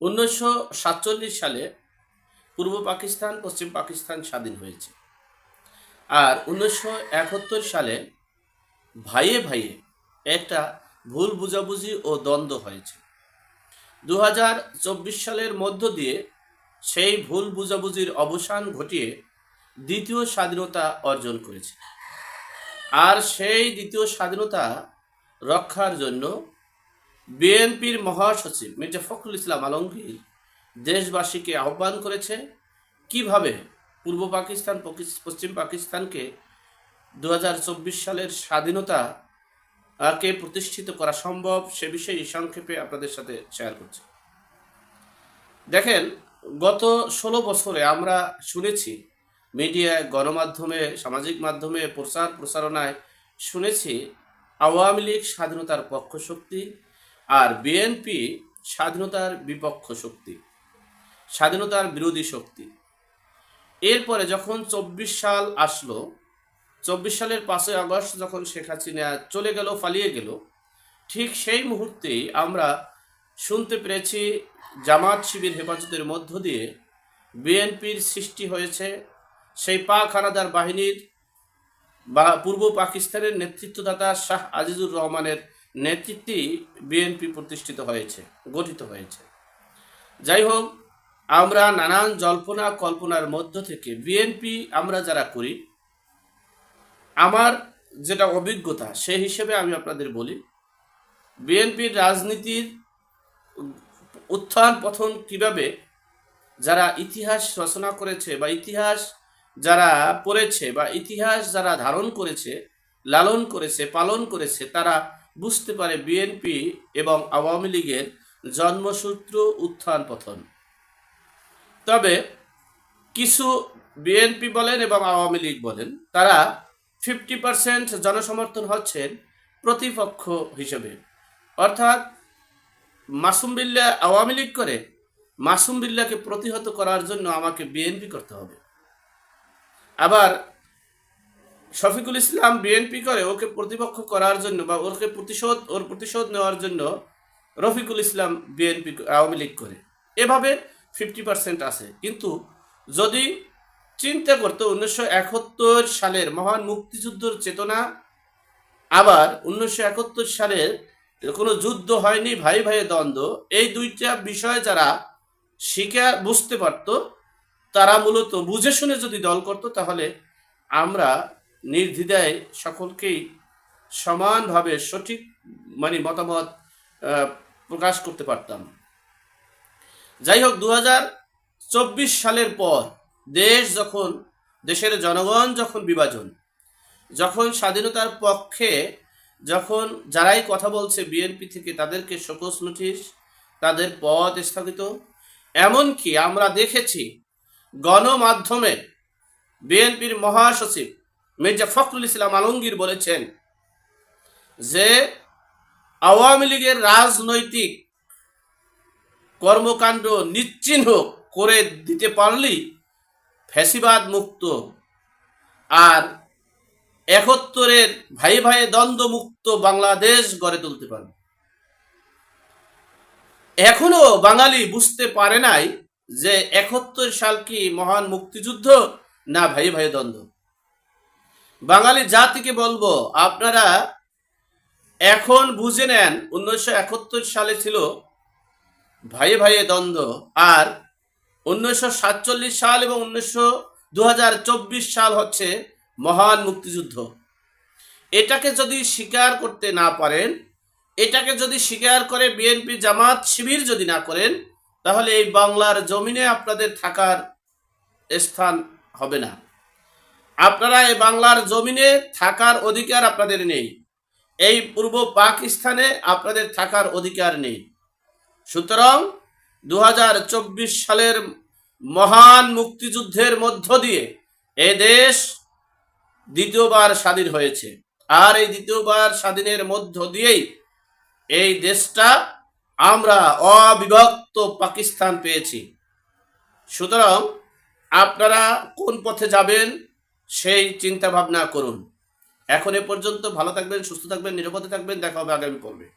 উনিশশো সাতচল্লিশ সালে পূর্ব পাকিস্তান, পশ্চিম পাকিস্তান স্বাধীন হয়েছে। আর উনিশশো একাত্তর সালে ভাইয়ে ভাইয়ে একটা ভুল বুঝাবুঝি ও দ্বন্দ্ব হয়েছে। দু হাজার চব্বিশ সালের মধ্য দিয়ে সেই ভুল বুঝাবুঝির অবসান ঘটিয়ে দ্বিতীয় স্বাধীনতা অর্জন করেছে। আর সেই দ্বিতীয় স্বাধীনতা রক্ষার জন্য বিএনপির মহাসচিব মির্জা ফখরুল ইসলাম আলমগীর দেশবাসীকে আহ্বান করেছে, কীভাবে পূর্ব পাকিস্তান পশ্চিম পাকিস্তানকে দু হাজার চব্বিশ সালের স্বাধীনতা কে প্রতিষ্ঠিত করা সম্ভব, সে বিষয়ে সংক্ষেপে আপনাদের সাথে শেয়ার করছি। দেখেন, গত ষোলো বছরে আমরা শুনেছি, মিডিয়ায় গণমাধ্যমে, সামাজিক মাধ্যমে প্রচার প্রচারণায় শুনেছি, আওয়ামী লীগ স্বাধীনতার পক্ষ শক্তি আর বিএনপি স্বাধীনতার বিপক্ষ শক্তি, স্বাধীনতার বিরোধী শক্তি। এরপরে যখন চব্বিশ সাল আসলো, চব্বিশ সালের পাঁচই আগস্ট যখন শেখ হাসিনা চলে গেল, পালিয়ে গেল, ঠিক সেই মুহূর্তেই আমরা শুনতে পেরেছি জামাত শিবির হেফাজতের মধ্য দিয়ে বিএনপির সৃষ্টি হয়েছে সেই পাক হানাদার বাহিনীর বা পূর্ব পাকিস্তানের নেতৃত্বদাতা শাহ আজিজুর রহমানের নেতৃত্বেই বিএনপি প্রতিষ্ঠিত হয়েছে, গঠিত হয়েছে। যাই হোক, আমরা নানান জল্পনা কল্পনার মধ্য থেকে বিএনপি আমরা যারা করি, আমার যেটা অভিজ্ঞতা সেই হিসেবে আমি আপনাদের বলি, বিএনপির রাজনীতির উত্থান পথন কীভাবে যারা ইতিহাস রচনা করেছে বা ইতিহাস যারা পড়েছে বা ইতিহাস যারা ধারণ করেছে, লালন করেছে, পালন করেছে, তারা বুঝতে পারে বিএনপি এবং আওয়ামী লীগের জন্মসূত্র উত্থান পতন। তবে কিছু বিএনপি বলেন এবং আওয়ামী লীগ বলেন, তারা ফিফটি পার্সেন্ট জনসমর্থন হচ্ছেন প্রতিপক্ষ হিসেবে। অর্থাৎ মাসুম বিল্লা আওয়ামী লীগ করে মাসুম বিল্লাকে প্রতিহত করার জন্য আমাকে বিএনপি করতে হবে। আবার শফিকুল ইসলাম বিএনপি করে ওকে প্রতিপক্ষ করার জন্য বা ওকে প্রতিশোধ, ওর প্রতিশোধ নেওয়ার জন্য রফিকুল ইসলাম বিএনপি আওয়ামী লীগ করে। এভাবে ফিফটি পার্সেন্ট আছে। কিন্তু যদি চিন্তা করতো উনিশশো একাত্তর সালের মহান মুক্তিযুদ্ধের চেতনা আবার উনিশশো একাত্তর সালের কোনো যুদ্ধ হয়নি, ভাই ভাইয়ে দ্বন্দ্ব, এই দুইটা বিষয় যারা শিখে বুঝতে পারত, তারা মূলত বুঝে শুনে যদি দল করত, তাহলে আমরা নির্দ্বিধায় সকলকেই সমানভাবে সঠিক মানে মতামত প্রকাশ করতে পারতাম। যাই হোক দু চব্বিশ সালের পর দেশ যখন, দেশের জনগণ যখন বিভাজন, যখন স্বাধীনতার পক্ষে যখন যারাই কথা বলছে বিএনপি থেকে তাদেরকে শোকস নোটিশ, তাদের পদ স্থগিত, এমনকি আমরা দেখেছি গণমাধ্যমে বিএনপির মহাসচিব মির্জা ফখরুল ইসলাম আলমগীর বলেছেন যে আওয়ামী লীগের রাজনৈতিক কর্মকাণ্ড নিশ্চিহ্ন করে দিতে পারলেই ফ্যাসিবাদ মুক্ত আর একত্তরের ভাই ভাই দ্বন্দ্ব মুক্ত বাংলাদেশ গড়ে তুলতে পারবে। এখনও বাঙালি বুঝতে পারে নাই যে একত্তর সাল কি মহান মুক্তিযুদ্ধ না ভাই ভাই দ্বন্দ্ব। বাঙালি জাতিকে বলব, আপনারা এখন বুঝে নেন, উনিশশো একাত্তর সালে ছিল ভাইয়ে ভাইয়ে দ্বন্দ্ব, আর উনিশশো সাতচল্লিশ সাল এবং উনিশশো সাল হচ্ছে মহান মুক্তিযুদ্ধ। এটাকে যদি স্বীকার করতে না পারেন, এটাকে যদি স্বীকার করে বিএনপি জামাত শিবির যদি না করেন, তাহলে এই বাংলার জমিনে আপনাদের থাকার স্থান হবে না। আপনারা এই বাংলার জমিনে থাকার অধিকার আপনাদের নেই। এই পূর্ব পাকিস্তানে আপনাদের থাকার অধিকার নেই। সুতরাং দু হাজার চব্বিশ সালের মহান মুক্তিযুদ্ধের মধ্য দিয়ে এ দেশ দ্বিতীয়বার স্বাধীন হয়েছে। আর এই দ্বিতীয়বার স্বাধীনের মধ্য দিয়েই এই দেশটা আমরা অবিভক্ত পাকিস্তান পেয়েছি। সুতরাং আপনারা কোন পথে যাবেন সেই চিন্তা ভাবনা করুন। এখন এ পর্যন্ত ভালো থাকবেন, সুস্থ থাকবেন, নিরাপদে থাকবেন। দেখা হবে আগামী পর্বে।